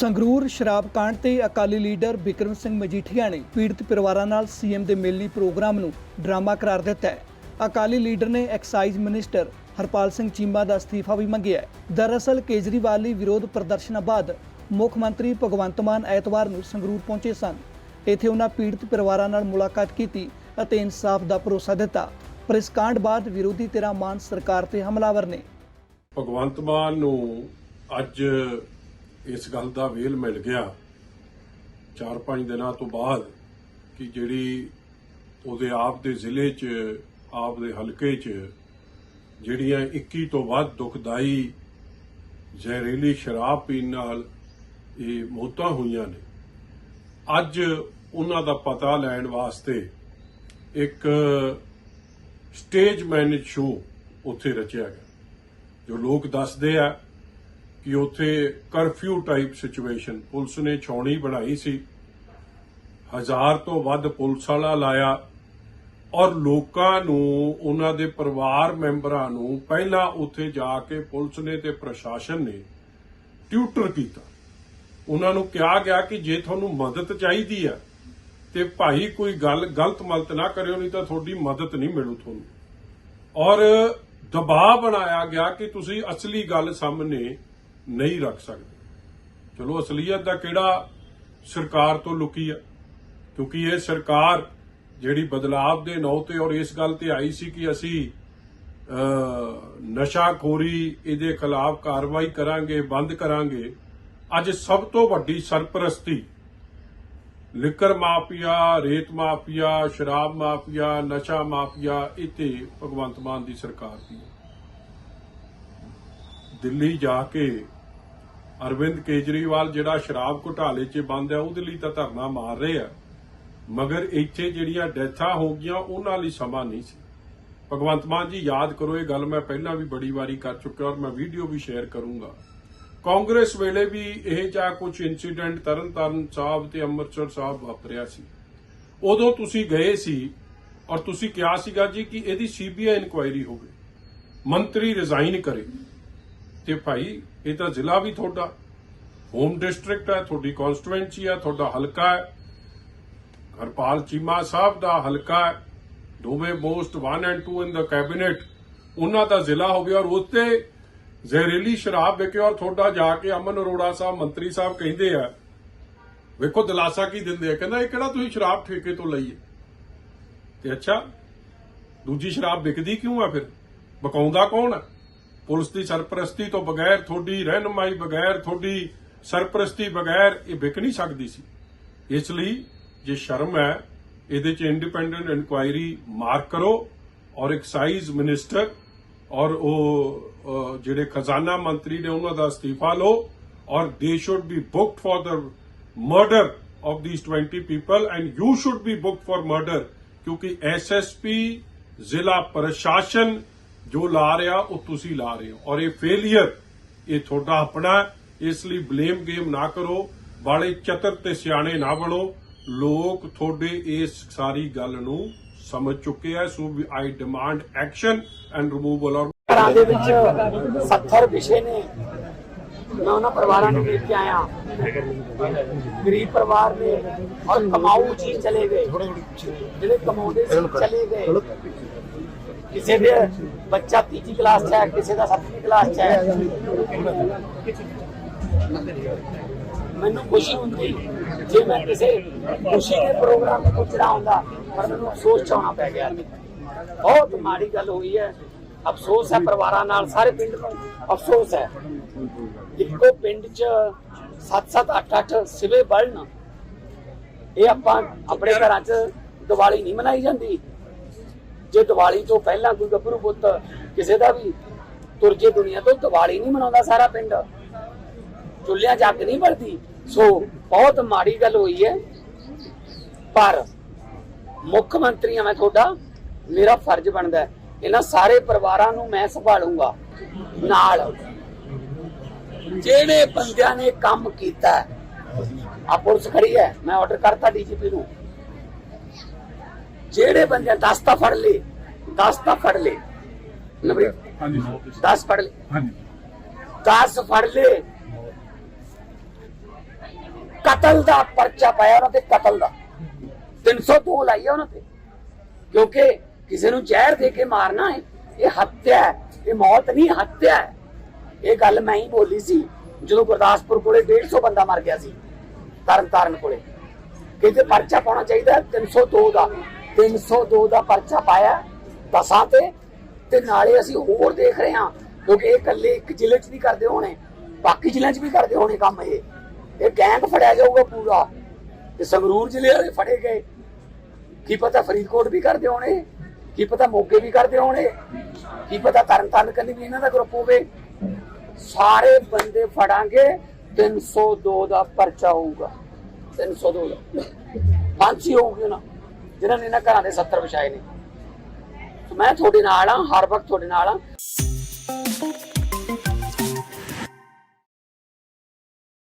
ਸੰਗਰੂਰ ਸ਼ਰਾਬ ਕਾਂਡ ਤੇ ਅਕਾਲੀ ਲੀਡਰ ਬਿਕਰਮ ਸਿੰਘ ਮਜੀਠੀਆ ਨੇ ਪੀੜਤ ਪਰਿਵਾਰਾਂ ਨਾਲ ਸੀਐਮ ਦੇ ਮਿਲਣੀ ਪ੍ਰੋਗਰਾਮ ਨੂੰ ਡਰਾਮਾ ਕਰਾਰ ਦਿੱਤਾ ਹੈ। ਅਕਾਲੀ ਲੀਡਰ ਨੇ ਐਕਸਾਈਜ਼ ਮਿਨਿਸਟਰ ਹਰਪਾਲ ਸਿੰਘ ਚੀਮਾ ਦਾ ਅਸਤੀਫਾ ਵੀ ਮੰਗਿਆ ਹੈ। ਦਰਅਸਲ, ਕੇਜਰੀਵਾਲ ਲਈ ਵਿਰੋਧ ਪ੍ਰਦਰਸ਼ਨਾਂ ਬਾਅਦ ਮੁੱਖ ਮੰਤਰੀ ਭਗਵੰਤ ਮਾਨ ਐਤਵਾਰ ਨੂੰ ਸੰਗਰੂਰ ਪਹੁੰਚੇ ਸਨ। ਇੱਥੇ ਉਹਨਾਂ ਪੀੜਤ ਪਰਿਵਾਰਾਂ ਨਾਲ ਮੁਲਾਕਾਤ ਕੀਤੀ ਅਤੇ ਇਨਸਾਫ ਦਾ ਭਰੋਸਾ ਦਿੱਤਾ। ਪਰ ਇਸ ਕਾਂਡ ਬਾਅਦ ਵਿਰੋਧੀ ਧਿਰਾਂ ਮਾਨ ਸਰਕਾਰ ਤੇ ਹਮਲਾਵਰ ਨੇ। ਭਗਵੰਤ ਮਾਨ ਨੂੰ ਅੱਜ ਇਸ ਗੱਲ ਦਾ ਵੇਲ ਮਿਲ ਗਿਆ 4-5 ਦਿਨਾਂ ਤੋਂ ਬਾਅਦ ਕਿ ਜਿਹੜੀ ਉਹਦੇ ਆਪ ਦੇ ਜ਼ਿਲ੍ਹੇ 'ਚ, ਆਪ ਦੇ ਹਲਕੇ 'ਚ ਜਿਹੜੀਆਂ 21 ਤੋਂ ਵੱਧ ਦੁਖਦਾਈ ਜ਼ਹਿਰੀਲੀ ਸ਼ਰਾਬ ਪੀਣ ਨਾਲ ਇਹ ਮੌਤਾਂ ਹੋਈਆਂ ਨੇ। ਅੱਜ ਉਹਨਾਂ ਦਾ ਪਤਾ ਲੈਣ ਵਾਸਤੇ ਇੱਕ ਸਟੇਜ ਮੈਨੇਜ ਸ਼ੋਅ ਉੱਥੇ ਰਚਿਆ ਗਿਆ, ਜੋ ਲੋਕ ਦੱਸਦੇ ਆ ਕਿ ਉੱਥੇ ਕਰਫਿਊ ਟਾਈਪ ਸਿਚੁਏਸ਼ਨ ਪੁਲਿਸ ਨੇ ਛਾਉਣੀ ਬਣਾਈ ਸੀ। ਹਜ਼ਾਰ ਤੋਂ ਵੱਧ ਪੁਲਿਸ ਵਾਲਾ ਲਾਇਆ ਔਰ ਲੋਕਾਂ ਨੂੰ, ਉਹਨਾਂ ਦੇ ਪਰਿਵਾਰ ਮੈਂਬਰਾਂ ਨੂੰ ਪਹਿਲਾਂ ਉੱਥੇ ਜਾ ਕੇ ਪੁਲਿਸ ਨੇ ਤੇ ਪ੍ਰਸ਼ਾਸਨ ਨੇ ਟਿਊਟਰ ਕੀਤਾ। ਉਹਨਾਂ ਨੂੰ ਕਿਹਾ ਗਿਆ ਕਿ ਜੇ ਤੁਹਾਨੂੰ ਮਦਦ ਚਾਹੀਦੀ ਆ ਤੇ ਭਾਈ ਕੋਈ ਗੱਲ ਗਲਤ ਮਲਤ ਨਾ ਕਰਿਓ, ਨਹੀਂ ਤਾਂ ਤੁਹਾਡੀ ਮਦਦ ਨਹੀਂ ਮਿਲੂ ਤੁਹਾਨੂੰ। ਔਰ ਦਬਾਅ ਬਣਾਇਆ ਗਿਆ ਕਿ ਤੁਸੀਂ ਅਸਲੀ ਗੱਲ ਸਾਹਮਣੇ ਨਹੀਂ ਰੱਖ ਸਕਦੇ। ਚਲੋ ਅਸਲੀਅਤ ਦਾ ਕਿਹੜਾ ਸਰਕਾਰ ਤੋਂ ਲੁਕੀ ਆ? ਕਿਉਂਕਿ ਇਹ ਸਰਕਾਰ ਜਿਹੜੀ ਬਦਲਾਵ ਦੇ ਨਾਂ ਤੇ ਔਰ ਇਸ ਗੱਲ ਤੇ ਆਈ ਸੀ ਕਿ ਅਸੀਂ ਨਸ਼ਾਖੋਰੀ ਇਹਦੇ ਖਿਲਾਫ ਕਾਰਵਾਈ ਕਰਾਂਗੇ, ਬੰਦ ਕਰਾਂਗੇ। ਅੱਜ ਸਭ ਤੋਂ ਵੱਡੀ ਸਰਪ੍ਰਸਤੀ ਲਿਕਰ ਮਾਫੀਆ, ਰੇਤ ਮਾਫੀਆ, ਸ਼ਰਾਬ ਮਾਫੀਆ, ਨਸ਼ਾ ਮਾਫੀਆ, ਇਹ ਤੇ ਭਗਵੰਤ ਮਾਨ ਦੀ ਸਰਕਾਰ ਦੀ। ਹੈ ਦਿੱਲੀ ਜਾ ਕੇ ਅਰਵਿੰਦ ਕੇਜਰੀਵਾਲ ਜਿਹੜਾ ਸ਼ਰਾਬ ਘੁਟਾਲੇ 'ਚ ਬੰਦ ਹੈ ਉਹਦੇ ਲਈ ਤਾਂ ਧਰਨਾ ਮਾਰ ਰਹੇ ਆ। ਮਗਰ ਇੱਥੇ ਜਿਹੜੀਆਂ ਡੈਥਾਂ ਹੋ ਗਈਆਂ, ਉਹਨਾਂ ਲਈ ਸਮਾਂ ਨਹੀਂ ਸੀ। ਭਗਵੰਤ ਮਾਨ ਜੀ, ਯਾਦ ਕਰੋ ਇਹ ਗੱਲ ਮੈਂ ਪਹਿਲਾਂ ਵੀ ਬੜੀ ਵਾਰੀ ਕਰ ਚੁੱਕਿਆ ਔਰ ਮੈਂ ਵੀਡੀਓ ਵੀ ਸ਼ੇਅਰ ਕਰੂੰਗਾ। ਕਾਂਗਰਸ ਵੇਲੇ ਵੀ ਇਹ ਜਾਂ ਕੁਝ ਇਨਸੀਡੈਂਟ ਤਰਨਤਾਰਨ ਸਾਹਿਬ ਤੇ ਅੰਮ੍ਰਿਤਸਰ ਸਾਹਿਬ ਵਾਪਰਿਆ ਸੀ। ਉਦੋਂ ਤੁਸੀਂ ਗਏ ਸੀ ਔਰ ਤੁਸੀਂ ਕਿਹਾ ਸੀਗਾ ਜੀ ਕਿ ਇਹਦੀ ਸੀਬੀਆਈ ਇਨਕੁਆਇਰੀ ਹੋਵੇ। ਮੰਤਰੀ ਰਿਜ਼ਾਈਨ ਕਰੇ। ਤੇ ਭਾਈ ਇਹ ਤਾਂ ਜ਼ਿਲ੍ਹਾ ਵੀ ਤੁਹਾਡਾ ਹੋਮ ਡਿਸਟ੍ਰਿਕਟ ਹੈ, ਤੁਹਾਡੀ ਕਨਸਟੀਟੂਐਂਸੀ ਹੈ, ਤੁਹਾਡਾ ਹਲਕਾ ਹੈ। ਹਰਪਾਲ ਚੀਮਾ ਸਾਹਿਬ ਦਾ ਹਲਕਾ ਹੈ, ਦੋਵੇਂ most 1 and 2 in the cabinet ਉਹਨਾਂ ਦਾ ਜ਼ਿਲ੍ਹਾ ਹੋ ਗਿਆ ਔਰ ਉੱਤੇ ਜ਼ਹਿਰੀਲੀ ਸ਼ਰਾਬ ਵਿਕੇ ਔਰ ਤੁਹਾਡਾ ਜਾ ਕੇ ਅਮਨ ਅਰੋੜਾ ਸਾਹਿਬ, ਮੰਤਰੀ ਸਾਹਿਬ ਕਹਿੰਦੇ ਆ, ਵੇਖੋ ਦਿਲਾਸਾ ਕੀ ਦਿੰਦੇ ਆ, ਕਹਿੰਦਾ ਇਹ ਕਿਹੜਾ ਤੁਸੀਂ ਸ਼ਰਾਬ ਠੇਕੇ ਤੋਂ ਲਈ ਹੈ ਤੇ ਅੱਛਾ, ਦੂਜੀ ਸ਼ਰਾਬ ਵਿਕਦੀ ਕਿਉਂ ਆ ਫਿਰ? ਬਕਾਉਂਦਾ ਕੌਣ ਹੈ ਪੁਲਿਸ ਦੀ ਸਰਪ੍ਰਸਤੀ ਤੋਂ ਬਗੈਰ ਤੁਹਾਡੀ ਰਹਿਨਮਾਈ ਬਗੈਰ, ਤੁਹਾਡੀ ਸਰਪ੍ਰਸਤੀ ਬਗੈਰ ਇਹ ਵਿਕ ਨਹੀਂ ਸਕਦੀ ਸੀ। ਇਸ ਲਈ ਜੇ ਸ਼ਰਮ ਹੈ, ਇਹਦੇ 'ਚ ਇੰਡੀਪੈਂਡੈਂਟ ਇਨਕੁਆਇਰੀ ਮਾਰਕ ਕਰੋ ਔਰ ਐਕਸਾਈਜ਼ ਮਿਨਿਸਟਰ ਔਰ ਉਹ ਜਿਹੜੇ ਖਜ਼ਾਨਾ ਮੰਤਰੀ ਨੇ ਉਹਨਾਂ ਦਾ ਅਸਤੀਫਾ ਲਓ or they should be booked for the murder of these 20 people and you should be booked for murder ਕਿਉਂਕਿ ਐਸਐਸਪੀ ਜ਼ਿਲ੍ਹਾ ਪ੍ਰਸ਼ਾਸਨ ਜੋ ਲਾ ਰਿਹਾ, ਉਹ ਤੁਸੀਂ ਲਾ ਰਹੇ ਹੋ। ਔਰ ਇਹ ਫੇਲਿਅਰ ਇਹ ਤੁਹਾਡਾ ਆਪਣਾ ਇਸ ਲਈ ਬਲੇਮ ਗੇਮ ਨਾ ਕਰੋ। ਬਾਲੇ ਚਤਰ ਤੇ ਸਿਆਣੇ ਨਾ ਬਣੋ। ਲੋਕ ਤੁਹਾਡੇ ਇਸ ਸਾਰੀ ਗੱਲ ਨੂੰ ਸਮਝ ਚੁੱਕੇ ਆ। So I demand action and removal ਔਰ ਘਰਾਂ ਦੇ ਵਿੱਚ 70 ਵਿਸ਼ੇ ਨੇ। ਮੈਂ ਉਹਨਾਂ ਪਰਿਵਾਰਾਂ ਨੂੰ ਵੇਖ ਕੇ ਆਇਆ। ਗਰੀਬ ਪਰਿਵਾਰ ਨੇ ਔਰ ਕਮਾਊ ਜੀ ਚਲੇ ਗਏ। ਜਿਹੜੇ ਕਮਾਉਂਦੇ ਸੀ ਚਲੇ ਗਏ। ਕਿਸੇ ਦੇ ਬੱਚਾ ਤੀਜੀ ਕਲਾਸ 'ਚ ਹੈ, ਕਿਸੇ ਦਾ ਸੱਤਵੀਂ ਕਲਾਸ 'ਚ ਹੈ। ਮੈਨੂੰ ਖੁਸ਼ੀ ਹੁੰਦੀ ਜੇ ਮੈਂ ਕਿਸੇ ਖੁਸ਼ੀ ਦੇ ਪ੍ਰੋਗਰਾਮ ਤੇ ਪੁੱਛਣਾ ਹੁੰਦਾ ਪਰ ਮੈਨੂੰ ਅਫਸੋਸ ਚ ਆਉਣਾ ਪੈ ਗਿਆ। ਬਹੁਤ ਮਾੜੀ ਗੱਲ ਹੋਈ ਹੈ। ਅਫਸੋਸ ਹੈ ਪਰਿਵਾਰਾਂ ਨਾਲ, ਸਾਰੇ ਪਿੰਡ ਨੂੰ ਅਫਸੋਸ ਹੈ। ਇੱਕੋ ਪਿੰਡ ਚ 7-7 8-8 ਸਿਵੇ ਬਲਨ ਇਹ ਆਪਾਂ ਆਪਣੇ ਘਰਾਂ 'ਚ ਦੀਵਾਲੀ ਨਹੀਂ ਮਨਾਈ ਜਾਂਦੀ। ਜੇ ਦੀਵਾਲੀ ਤੋਂ ਪਹਿਲਾਂ ਕੋਈ ਗੱਭਰੂ ਪੁੱਤ ਕਿਸੇ ਦਾ ਵੀ ਤੁਰ ਜੇ ਦੁਨੀਆ ਤੋਂ, ਦੀਵਾਲੀ ਨਹੀਂ ਮਨਾਉਂਦਾ ਸਾਰਾ ਪਿੰਡ। ਚੁੱਲ੍ਹਿਆਂ 'ਚ ਅੱਗ ਨਹੀਂ ਬਲਦੀ। ਸੋ ਬਹੁਤ ਮਾੜੀ ਗੱਲ ਹੋਈ ਹੈ। ਪਰ ਮੁੱਖ ਮੰਤਰੀ ਆ ਮੈਂ ਤੁਹਾਡਾ, ਮੇਰਾ ਫਰਜ਼ ਬਣਦਾ ਇਹਨਾਂ ਸਾਰੇ ਪਰਿਵਾਰਾਂ ਨੂੰ ਮੈਂ ਸੰਭਾਲੂੰਗਾ। ਨਾਲ ਜਿਹੜੇ ਬੰਦਿਆਂ ਨੇ ਕੰਮ ਕੀਤਾ ਆ ਪੁਲਿਸ ਖੜੀ ਹੈ। ਮੈਂ ਆਰਡਰ ਕਰਤਾ ਡੀਜੀਪੀ ਨੂੰ। ਜਿਹੜੇ ਬੰਦੇ 10 ਤਾਂ ਫੜ ਲੇ 10 ਤਾਂ ਫੜ ਲੇ ਨਵਰੀਤ ਹਾਂਜੀ। 10 ਫੜ ਲੇ ਹਾਂਜੀ। 10 ਫੜ ਲੇ ਕਤਲ ਦਾ ਪਰਚਾ ਪਾਇਆ ਉਹਨਾਂ ਤੇ ਕਤਲ ਦਾ। 302 ਲਾਈ ਉਹਨਾਂ ਤੇ। ਕਿਉਂਕਿ ਕਿਸੇ ਨੂੰ ਜ਼ਹਿਰ ਦੇ ਕੇ ਮਾਰਨਾ ਹੈ ਇਹ ਹੱਤਿਆ ਹੈ। ਇਹ ਮੌਤ ਨਹੀਂ ਹੱਤਿਆ ਹੈ। ਇਹ ਗੱਲ ਮੈਂ ਹੀ ਬੋਲੀ ਸੀ ਜਦੋਂ ਗੁਰਦਾਸਪੁਰ ਕੋਲੇ 150 ਬੰਦਾ ਮਰ ਗਿਆ ਸੀ ਤਰਨ ਤਾਰਨ ਕੋਲੇ। ਕਿਤੇ ਪਰਚਾ ਪਾਉਣਾ ਚਾਹੀਦਾ ਹੈ 302 ਦਾ। 302 ਦਾ ਪਰਚਾ ਪਾਇਆ ਦਸਾਂ ਤੇ ਤੇ ਨਾਲੇ ਅਸੀਂ ਹੋਰ ਦੇਖ ਰਹੇ ਹਾਂ, ਕਿਉਂਕਿ ਇਹ ਇਕੱਲੇ ਇੱਕ ਜ਼ਿਲ੍ਹੇ 'ਚ ਨਹੀਂ ਕਰਦੇ ਹੋਣੇ, ਬਾਕੀ ਜ਼ਿਲ੍ਹਿਆਂ 'ਚ ਵੀ ਕਰਦੇ ਹੋਣੇ ਕੰਮ ਇਹ। ਇਹ ਗੈਂਗ ਫੜਿਆ ਜਾਊਗਾ ਪੂਰਾ। ਤੇ ਸੰਗਰੂਰ ਜ਼ਿਲ੍ਹੇ ਵਾਲੇ ਫੜੇ ਗਏ। ਕੀ ਪਤਾ ਫਰੀਦਕੋਟ ਵੀ ਕਰਦੇ ਹੋਣੇ, ਕੀ ਪਤਾ ਮੋਗੇ ਵੀ ਕਰਦੇ ਹੋਣੇ, ਕੀ ਪਤਾ ਤਰਨ ਤਾਰਨ ਕੰਨੀ ਵੀ ਇਹਨਾਂ ਦਾ ਗਰੁੱਪ ਹੋਵੇ। ਸਾਰੇ ਬੰਦੇ ਫੜਾਂਗੇ 302 ਦਾ ਪਰਚਾ ਹੋਊਗਾ। 302 ਦਾ ਫਾਂਸੀ ਹੋਊਗੀ ਨਾ। ਜਿਨ੍ਹਾਂ ਨੇ ਇਹਨਾਂ ਘਰਾਂ ਦੇ 70 ਵਿਛਾਏ ਨੇ। ਮੈਂ ਤੁਹਾਡੇ ਨਾਲ ਆ ਹਰ ਵਕਤ ਤੁਹਾਡੇ ਨਾਲ ਆ